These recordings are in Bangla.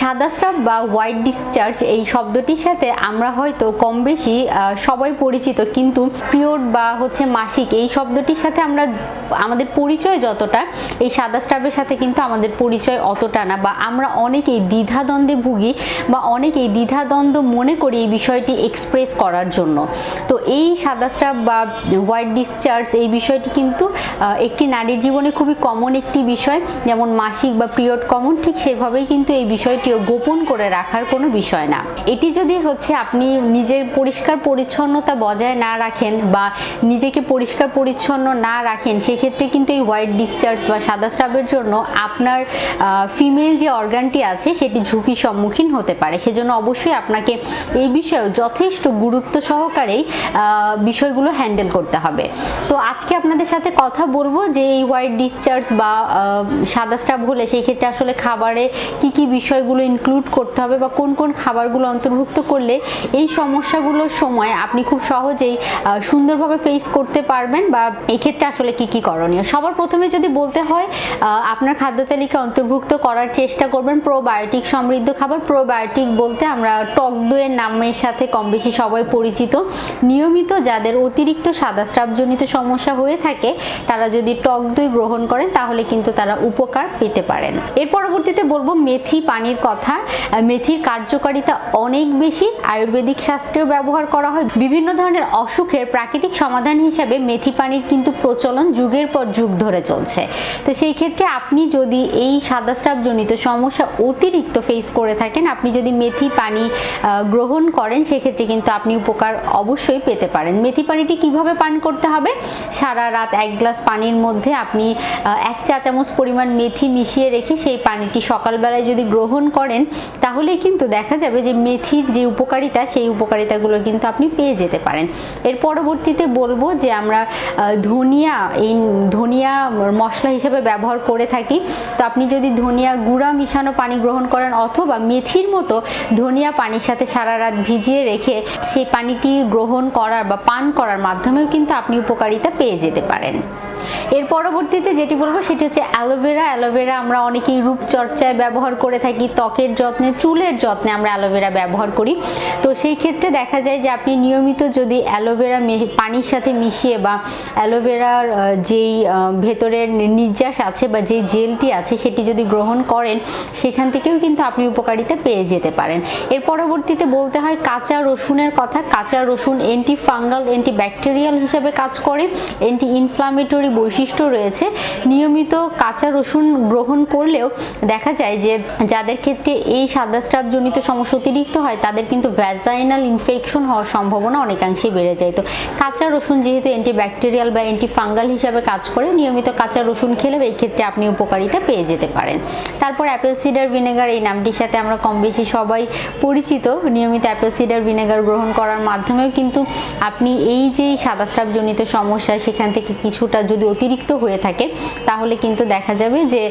সাদা স্রাব বা হোয়াইট ডিসচার্জ এই শব্দটির সাথে আমরা হয়তো কম বেশি সবাই পরিচিত, কিন্তু পিরিয়ড বা হচ্ছে মাসিক এই শব্দটির সাথে আমরা আমাদের পরিচয় যতটা, এই সাদা স্রাবের সাথে কিন্তু আমাদের পরিচয় অতটা না, বা আমরা অনেকেই দ্বিধাদ্বন্দ্বে ভুগি বা অনেকেই দ্বিধাদ্বন্দ্ব মনে করি এই বিষয়টি এক্সপ্রেস করার জন্য। তো এই সাদা স্রাব বা হোয়াইট ডিসচার্জ এই বিষয়টি কিন্তু একটি নারীর জীবনে খুবই কমন একটি বিষয়, যেমন মাসিক বা পিরিয়ড কমন ঠিক সেভাবেই কিন্তু এই বিষয়টিও গোপন করে রাখার কোনো বিষয় না। এটি যদি হচ্ছে আপনি নিজের পরিষ্কার পরিচ্ছন্নতা বজায় না রাখেন বা নিজেকে পরিষ্কার পরিচ্ছন্ন না রাখেন, সেক্ষেত্রে কিন্তু এই হোয়াইট ডিসচার্জ বা সাদা স্রাবের জন্য আপনার ফিমেল যে অর্গানটি আছে, সেটি ঝুঁকির সম্মুখীন হতে পারে। সেজন্য অবশ্যই আপনাকে এই বিষয়ে যথেষ্ট গুরুত্ব সহকারেই বিষয়গুলো হ্যান্ডেল করতে হবে। তো আজকে আপনাদের সাথে কথা বলব যে এই হোয়াইট ডিসচার্জ বা সাদা স্রাব হলে সেই ক্ষেত্রে আসলে খাবারে কি কি বিষয়গুলো ইনক্লুড করতে হবে বা কোন কোন খাবারগুলো অন্তর্ভুক্ত করলে এই সমস্যাগুলোর সময় আপনি খুব সহজেই সুন্দরভাবে ফেস করতে পারবেন বা এক্ষেত্রে আসলে কি কি করণীয়? সবার প্রথমে যদি বলতে হয় আপনার খাদ্য তালিকা অন্তর্ভুক্ত করার চেষ্টা করবেন প্রোবায়োটিক সমৃদ্ধ খাবার। প্রোবায়োটিক বলতে আমরা টক দইয়ের নামের সাথে কম বেশি সবাই পরিচিত। নিয়মিত যাদের অতিরিক্ত সাদা স্রাবজনিত সমস্যা হয়ে থাকে, তারা যদি টক দই গ্রহণ করেন, তাহলে কিন্তু তারা উপকার পেতে পারেন। এর পরবর্তীতে বলব মেথি পানির কথা মেথির কার্যকারিতা অনেক বেশি, আয়ুর্বেদিক শাস্ত্রেও ব্যবহার করা হয়। বিভিন্ন ধরনের অসুখের প্রাকৃতিক সমাধান হিসাবে মেথি পানির কিন্তু প্রচলন যুগের পর যুগ ধরে চলছে। তো সেই ক্ষেত্রে আপনি যদি এই সাদা স্রাবজনিত সমস্যা অতিরিক্ত ফেস করে থাকেন, আপনি যদি মেথি পানি গ্রহণ করেন, সেক্ষেত্রে কিন্তু আপনি উপকার অবশ্যই পেতে পারেন। মেথি পানিটি কীভাবে পান করতে হবে? সারা রাত এক গ্লাস পানির মধ্যে আপনি এক চা চামচ পরিমাণ মেথি মিশিয়ে রেখে সেই পানিটি সকালবেলায় যদি গ্রহণ করেন তাহলেই কিন্তু দেখা যাবে যে মেথির যে উপকারিতা, সেই উপকারিতাগুলো কিন্তু আপনি পেয়ে যেতে পারেন। এর পরবর্তীতে বলব যে আমরা ধনিয়া, এই ধনিয়া মশলা হিসেবে ব্যবহার করে থাকি। তো আপনি যদি ধনিয়া গুঁড়া মিশানো পানি গ্রহণ করেন অথবা মেথির মতো ধনিয়া পানির সাথে সারা রাত ভিজিয়ে রেখে সেই পানিটি গ্রহণ করার বা পান করার মাধ্যমেও কিন্তু আপনি উপকারিতা পেয়ে যেতে পারেন। এর পরবর্তীতে যেটি বলব, সেটি হচ্ছে অ্যালোভেরা। অ্যালোভেরা আমরা অনেকেই রূপচর্চায় ব্যবহার করে থাকি ত্বকের যত্নে, চুলের যত্নে আমরা অ্যালোভেরা ব্যবহার করি। তো সেই ক্ষেত্রে দেখা যায় যে আপনি নিয়মিত যদি অ্যালোভেরা পানির সাথে মিশিয়ে বা অ্যালোভেরার যেই ভেতরের নির্যাস আছে বা যেই জেলটি আছে সেটি যদি গ্রহণ করেন, সেখান থেকেও কিন্তু আপনি উপকারিতা পেয়ে যেতে পারেন। এর পরবর্তীতে বলতে হয় কাঁচা রসুনের কথা। কাঁচা রসুন অ্যান্টি ফাঙ্গাল অ্যান্টি ব্যাকটেরিয়াল হিসাবে কাজ করে। অ্যান্টি ইনফ্লামেটরি বৈশিষ্ট্য রয়েছে। নিয়মিত কাঁচা রসুন গ্রহণ করলেও দেখা যায় যে যাদের ক্ষেত্রে এই সাদা স্রাবজনিত সমস্যা অতিরিক্ত হয়, তাদের কিন্তু ভ্যাজাইনাল ইনফেকশন হওয়ার সম্ভাবনা অনেকাংশে বেড়ে যায়। তো কাঁচা রসুন যেহেতু অ্যান্টি ব্যাকটেরিয়াল বা অ্যান্টি ফাঙ্গাল হিসাবে কাজ করে, নিয়মিত কাঁচা রসুন খেলে এই ক্ষেত্রে আপনি উপকারিতা পেয়ে যেতে পারেন। তারপর অ্যাপেল সিডার ভিনেগার এই নামটির সাথে আমরা কম বেশি সবাই পরিচিত। নিয়মিত অ্যাপেল সিডার ভিনেগার গ্রহণ করার মাধ্যমেও কিন্তু আপনি এই যে সাদা স্রাবজনিত সমস্যা, সেখান থেকে কিছুটা যদি অতিরিক্ত হয়ে থাকে, তাহলে কিন্তু দেখা যাবে যে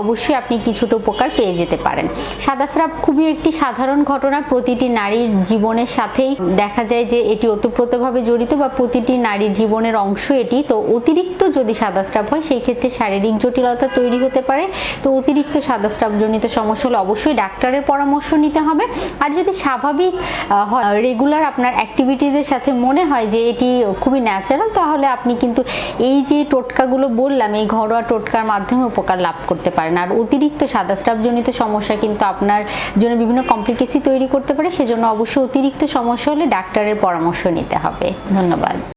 অবশ্যই আপনি কিছুটা উপকার পেয়ে যেতে পারেন। সাদা স্রাব খুবই একটি সাধারণ ঘটনা। প্রতিটি নারীর জীবনের সাথেই দেখা যায় যে এটি ওতপ্রোতভাবে জড়িত বা প্রতিটি নারীর জীবনের অংশ এটি। তো অতিরিক্ত যদি সাদা স্রাব হয়, সেই ক্ষেত্রে শারীরিক জটিলতা তৈরি হতে পারে। তো অতিরিক্ত সাদা সমস্যা হলে অবশ্যই ডাক্তারের পরামর্শ নিতে হবে। আর যদি স্বাভাবিক রেগুলার আপনার অ্যাক্টিভিটিজের সাথে মনে হয় যে এটি খুবই ন্যাচারাল তাহলে আপনি কিন্তু এই যে টোটকাগুলো বললাম, এই ঘরোয়া টোটকার মাধ্যমে উপকার লাভ করতে পারেন। আর অতিরিক্ত সাদা স্রাবজনিত সমস্যা কিন্তু আপনার জন্য বিভিন্ন কমপ্লিকেসি তৈরি করতে পারে, সেজন্য অবশ্যই অতিরিক্ত সমস্যা হলে ডাক্তারের পরামর্শ নিতে হবে। ধন্যবাদ।